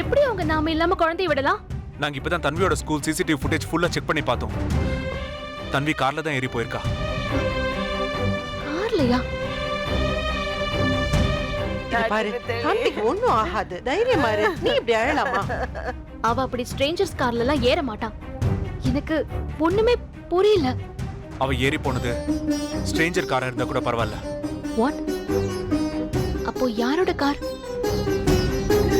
எப்படி அவங்க நாம இல்லாம குழந்தைய விடலாம்? நாங்க இப்பதான் தன்வியோட ஸ்கூல் சிசிடிவி ஃபுட்டேஜ் ஃபுல்லா செக் பண்ணி பார்த்தோம். தன்வி கார்ல தான் ஏறி போயிருக்கா. கார்லயா? பாரு தம்பிக்கு ஒண்ணும் ஆகாது. தைரியமா இரு நீ இப்படி அழலாமா? அவ அப்படி ஸ்ட்ரேஞ்சர்ஸ் கார்ல எல்லாம் ஏற மாட்டான் எனக்கு ஒண்ணுமே புரியல. அவ ஏறி போனது ஸ்ட்ரேஞ்சர் காரா இருந்தா கூட பரவாயில்ல. வாட் அப்போ யாரோட கார்?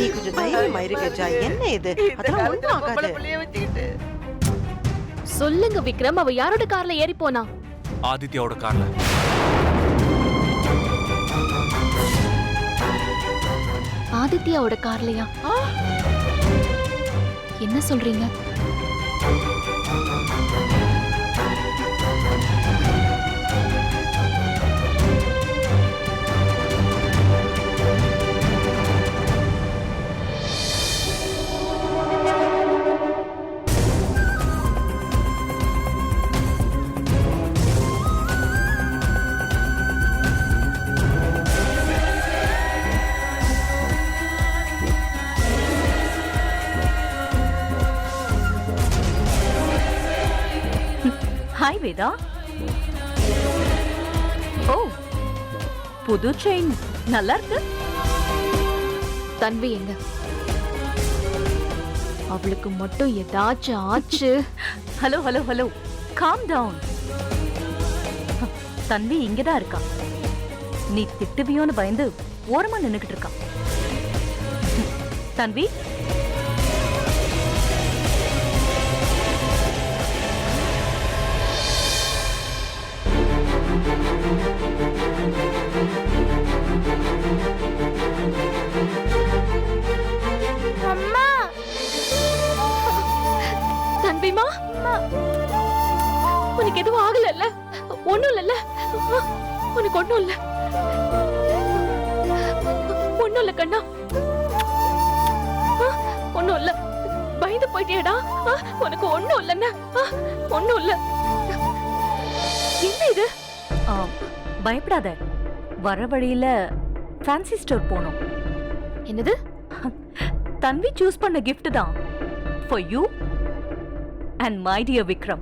நீ கொஞ்சம் தைரியமா இரு கஜா என்ன இது? அதெல்லாம் ஒண்ணும் ஆகாது. சொல்லுங்க விக்ரம். அவ யாரோட கார்ல ஏறி போனா? ஆதித்யாவோட கார்ல. ஆதித்யாவோட கார்லயா? என்ன சொல்றீங்க? ஹாய் வேதா ஓ புது செயின் நல்லா இருக்கு. தன்வி எங்க? அவளுக்கு மட்டும் ஏதாச்சும் ஆச்சு. Hello hello hello calm down Tanvi இங்கதான் இருக்கா? நீ திட்டுவியோன்னு பயந்து ஓரமா நின்னுகிட்டு இருக்கா? தன்வி உனக்கு எதுவும் ஆகலல்ல? ஒண்ணும் இல்லல்ல? உனக்கு ஒண்ணும் இல்ல. ஒண்ணும் இல்ல கண்ணா. ஒண்ணும் இல்ல. பயந்து போயிட்டியடா. உனக்கு ஒண்ணும் இல்லைன்னா. ஒண்ணும் இல்ல. என்ன இது? ஆ, பயப்படாத. வர வழியில ஃபேன்சி ஸ்டோர் போனோம் என்னது? தன்வி சூஸ் பண்ண gift தான். For you and my dear Vikram.